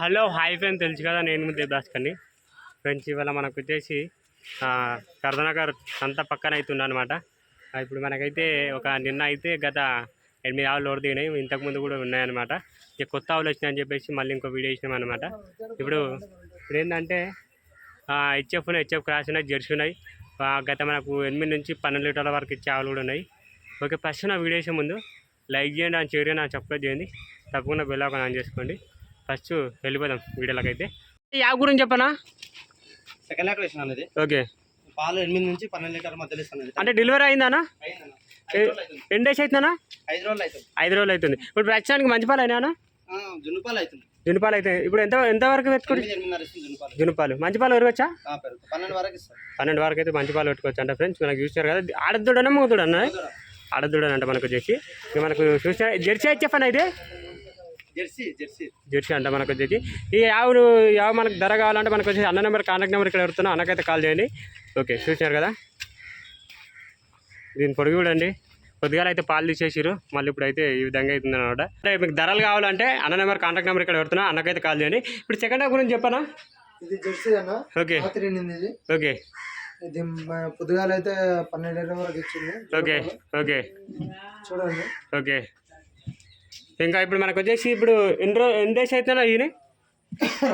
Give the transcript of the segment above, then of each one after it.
Hello hi friend తెలుసు కదా నేను మీ దేవదాస్కర్ని. ఫ్రెండ్స్ ఇవాళ మనకు వచ్చేసి కర్దనగర్ అంతా పక్కన అవుతుంది అనమాట ఇప్పుడు మనకైతే ఒక నిన్న అయితే గత ఎనిమిది ఆవులు లోడ్ దిగినాయి ఇంతకుముందు కూడా ఉన్నాయన్నమాట. ఇక కొత్త ఆవులు వచ్చినాయని చెప్పేసి మళ్ళీ ఇంకో వీడియో ఇచ్చినాం అనమాట ఇప్పుడు ఇప్పుడు ఏంటంటే హెచ్ఎఫ్ ఉన్నాయి హెచ్ఎఫ్ క్రాస్ ఉన్నాయి జెర్సీ ఉన్నాయి. ఆ, గత మనకు ఎనిమిది నుంచి పన్నెండు లీటర్ల వరకు ఇచ్చే ఆవులు కూడా ఉన్నాయి. ఓకే ఫస్ట్ నా వీడియో ముందు లైక్ చేయండి అని షేర్ చేయండి అని సబ్స్క్రైబ్ చేయండి. తప్పకుండా బెల్ ఐకాన్ ఆన్ చేసుకోండి. ఫస్ట్ వెళ్ళిపోదాం వీడియోలోకి అయితే ఈ ఆవు గురించి చెప్పనా? సెకండ్ లాక్యులేషన్ అనేది ఓకే. పాలు ఎనిమిది నుంచి పన్నెండు లీటర్ మధ్యలో ఇస్తున్నది అంటే డెలివరీ అయిందానా? అవుతుంది. ఎన్ని డేస్ అవుతుందనా ఐదు రోజులు అవుతుంది. ఐదు రోజులు అవుతుంది. ఇప్పుడు ప్రస్తుతానికి మంచి పాలు అయినా ఆ, జున్ను పాలు అవుతుంది. జునుపాలు అయితే ఇప్పుడు ఎంత ఎంత వరకు పెట్టుకోండి జున్ను పాలు. జునుపాలు మంచి పాలు పెరగచ్చా? ఆ, పెరుగు పన్నెండు వరకు పన్నెండు వరకు అయితే మంచి పాలు పెట్టుకోవచ్చు అంటే ఫ్రెండ్స్ మనకు చూసారు కదా. ఆడద్దుడనా మూదుడన్నా ఆడద్దుడని అంట మనకు వచ్చేసి ఇక మనకు చూసిన జెర్సీ హెచ్ఎఫ్ అని అయితే జెర్సీ జెర్సీ. జెర్సీ అంట మనకు వచ్చేసి. ఈ ఆవును ఈ ఆవు మనకు ధర కావాలంటే మనకు వచ్చేసి అన్న నెంబర్ కాంటాక్ట్ నెంబర్ ఇక్కడ పెడుతున్నా. అన్నకైతే కాల్ చేయండి. ఓకే చూసినారు కదా? దీని పొడుగు చూడండి. కొద్దిగా అయితే పాలు తీసేసిరు మళ్ళీ ఇప్పుడు అయితే ఈ విధంగా అవుతుంది అనమాట అంటే మీకు ధరలు కావాలంటే అన్న నెంబర్ కాంటాక్ట్ నెంబర్ ఇక్కడ పెడుతున్నా. అన్నకైతే కాల్ చేయండి. ఇప్పుడు సెకండ్ హాఫ్ గురించి చెప్పనా? ఇది జెర్సీ అన్న. ఓకే. ఓకే. ఇది మ- పొద్దుగాల అయితే పన్నెండు వరకు ఇచ్చింది. Okay okay. చూడండి. ఓకే. ఇంకా ఇప్పుడు మనకు వచ్చేసి ఇప్పుడు ఎన్ని రోజు ఎన్ని డేస్ అవుతుందా ఈయన?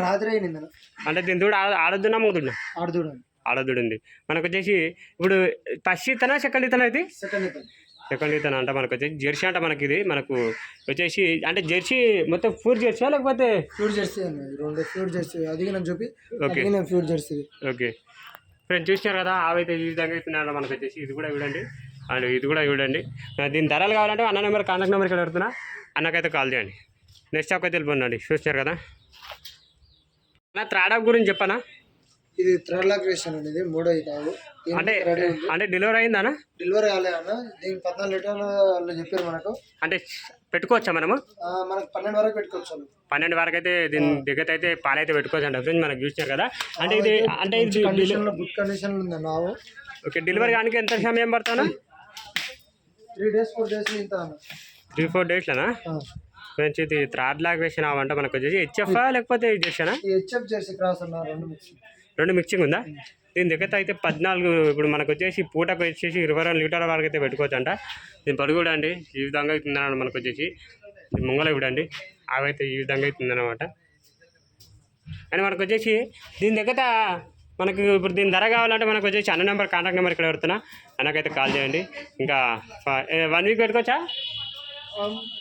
రాత్రి అయింది అంటే దీని ఆడ ఆడద్దున్నా మూదున్నా ఆడు చూడండి ఆడద్దుడు ఉంది మనకు వచ్చేసి ఇప్పుడు ఫస్ట్ ఇతనా సెకండ్ ఇతనా అయితే సెకండ్ ఇతను. సెకండ్ ఇతను అంట మనకు వచ్చేసి జెర్సీ అంట మనకి ఇది. మనకు వచ్చేసి అంటే జెర్సీ మొత్తం ఫూర్ జెర్సీ లేకపోతే? ఫ్యూడ్ జెర్సీ ఇది రెండు జెర్సీ. అది నేను చూపి. ఓకే. నేను ఫ్యూడ్ జెర్సీ ఓకే. ఫ్రెండ్స్ చూసినారు కదా అవైతే ఈ విధంగా ఇస్తున్నాడు మనకు వచ్చేసి ఇది కూడా చూడండి. అండ్ ఇది కూడా చూడండి. దీని ధరలు కావాలంటే అన్న నెంబర్ కాంటాక్ట్ నెంబర్ ఇక్కడ పెడుతున్నా. అన్నకైతే కాల్ చేయండి. నెక్స్ట్ షాప్ అయితే వెళ్ళిపోండి చూసినారు కదా? నా త్రాడా గురించి చెప్పనా? ఇది థర్డ్ లాక్ వేసాను అండి ఇది మూడో దీనికి అంటే అంటే డెలివరీ అయిందానా డెలివరీ కాలే అన్న. దీనికి పద్నాలుగు లీటర్లు వాళ్ళు చెప్పారు మనకు. అంటే పెట్టుకోవచ్చా మనము? మనకు పన్నెండు వరకు పెట్టుకోవచ్చు. పన్నెండు వరకు అయితే దీని దగ్గర అయితే పాలైతే పెట్టుకోవచ్చు అంట. ఫ్రెండ్స్ మనకు చూసినారు కదా? అంటే ఇది అంటే ఇది కండిషన్లో గుడ్ కండిషన్లో ఉంది అన్న ఆవు. ఓకే డెలివరీ కానీ ఎంత సమయం పడుతుందా త్రీ డేస్ ఫోర్ డేస్ ఇంత అన్న. త్రీ ఫోర్ డేస్లోనా. ఫ్రెండ్స్ ఇది థ్రాడ్ లాగ్ వేసిన అవంట మనకు వచ్చేసి హెచ్ఎఫ్ లేకపోతే ఇది చేసానా హెచ్ఎఫ్ జెర్సీ క్రాస్ అన్న రెండు మిక్స్ రెండు మిక్సింగ్ ఉందా? దీని దగ్గర అయితే పద్నాలుగు ఇప్పుడు మనకు వచ్చేసి పూటకు వచ్చేసి ఇరవై రెండు లీటర్ల వరకు అయితే పెట్టుకోవచ్చు అంట దీని పడుగు కూడా అండి ఈ విధంగా అవుతుందన్నమాట మనకు వచ్చేసి. ముంగల చూడండి అవైతే ఈ విధంగా అవుతుందన్నమాట. అని మనకు వచ్చేసి దీని దగ్గర మనకు ఇప్పుడు దీని ధర కావాలంటే మనకు వచ్చేసి అన్న నెంబర్ కాంటాక్ట్ నెంబర్ ఇక్కడ పెడుతున్నా. అన్నకైతే కాల్ చేయండి. ఇంకా వన్ వీక్ పెట్టుకోవచ్చా?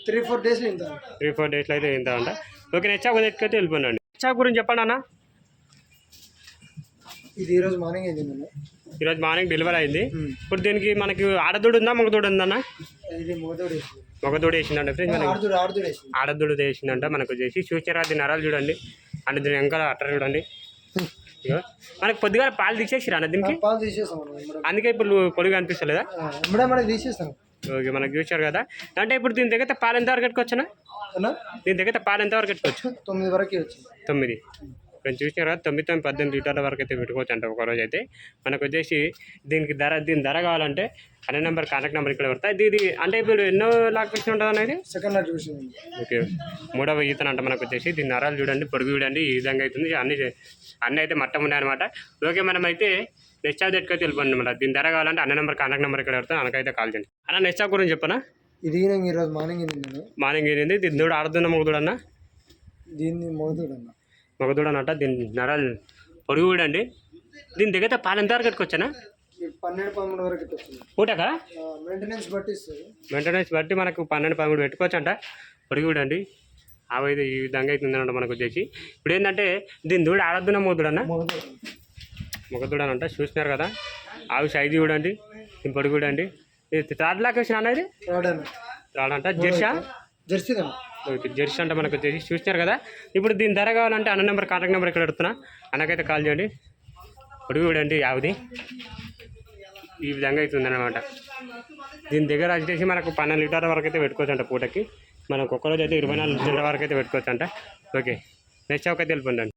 త్రీ ఫోర్ డేస్ ఇంత. అన్న. త్రీ ఫోర్ డేస్లో అయితే ఇంత అంట. ఓకే షాప్ ఎత్తుకైతే వెళ్ళిపోండి షాప్ గురించి చెప్పండి అన్న. ఇది ఈరోజు మార్నింగ్ అయింది అన్న ఈరోజు మార్నింగ్ డెలివరీ అయింది. ఇప్పుడు దీనికి మనకి ఆడదూడు ఉందా మగదూడు ఉందన్న? ఇది మొదటి వేసింది. మగదూడు వేసిందంట ఫ్రెండ్స్ వేసింది. ఆడదూడు వేసిందంట మనకు వచ్చేసి చూసారా దీని నరాలు చూడండి. అంటే దీని వెనకాల అట్టర్ చూడండి. మనకి పొద్దుగా పాలు తీసేసిరా అన్న దీనికి? పాలు తీసేస్తాం. అందుకే ఇప్పుడు పొడుగు అనిపిస్తలేదా తీసేస్తాం ఓకే మనకు చూసారు కదా. అంటే ఇప్పుడు దీని దగ్గర పాలు ఎంత వరకు అన్న? దీని దగ్గర పాలు ఎంత వరకు పెట్టుకోవచ్చు? తొమ్మిది వరకు తొమ్మిది. కొంచెం చూసినారు కదా? తొమ్మిది తొమ్మిది పద్దెనిమిది లీటర్ల వరకు అయితే పెట్టుకోవచ్చు అంట ఒక రోజు అయితే. మనకు వచ్చేసి దీనికి ధర దీని ధర కావాలంటే అనే నెంబర్ కాంటాక్ట్ నెంబర్ ఇక్కడ పెడతా. ఇది అంటే ఇప్పుడు ఎన్నో లాక్ పెట్టి ఉంటుంది అనేది సెకండ్ చూసింది. ఓకే. మూడవ ఈతన అంట మనకు వచ్చేసి. దీని నరాలు చూడండి పొడుగు చూడండి ఈ విధంగా అవుతుంది. అన్ని అన్నీ అయితే మట్టం ఉన్నాయన్నమాట. ఓకే మనం అయితే నెక్స్ట్ చార్జ్ ఎట్టుకైతే వెళ్ళిపోండి అనమాట దీని ధర కావాలంటే అన్న నెంబర్ కాంటాక్ట్ నెంబర్ ఇక్కడ పెడతాను అనకైతే కాల్ చేయండి. అన్న నెక్స్ట్ చార్జ్ గురించి చెప్పనా? ఇది నేను ఈరోజు మార్నింగ్ మార్నింగ్ ఏంది? దీని దూడ ఆడుతున్న మగదూడ అన్న? దీన్ని మొదటి అన్న. మగదూడ అనట దీని నరాలు పొడుగు చూడండి దీని దగ్గర పాలు ఎంత వరకు పెట్టుకోవచ్చానా ఈ పన్నెండు పదమూడు వరకు పూటకా? మెయింటెనెన్స్ బట్టి మెయింటెనెన్స్ బట్టి మనకు పన్నెండు పదమూడు పెట్టుకోవచ్చు అంట పొడిగి చూడండి అవైతే ఈ విధంగా అవుతుంది అన్నమాట మనకు వచ్చేసి ఇప్పుడు ఏంటంటే దీని దూడ ఆడద్దున మోదుడన్న మొదటి మొగదూడ అని అంట చూసినారు కదా? ఆవి సైజు చూడండి పొడి చూడండి. ఇది థర్డ్ లాక్ వేసిన అనేది రాడన్న రాడంట జెర్సా ఓకే జెర్సీ అంటే మనకు వచ్చేసి చూసినారు కదా? ఇప్పుడు దీని ధర కావాలంటే అన్న నెంబర్ కాంటాక్ట్ నెంబర్ ఇక్కడ పెడుతున్నా. అన్నకైతే కాల్ చేయండి. పొడి చూడండి ఆవిది. ఈ విధంగా అవుతుంది అనమాట దీని దగ్గర వచ్చేసి మనకు పన్నెండు లీటర్ల వరకు అయితే పెట్టుకోవచ్చు అంట పూటకి. మనకు ఒక్కరోజు అయితే ఇరవై నాలుగు లీటర్ల వరకు అయితే పెట్టుకోవచ్చు అంట ఓకే నెక్స్ట్ ఒక అయితే వెళ్ళిపోండి.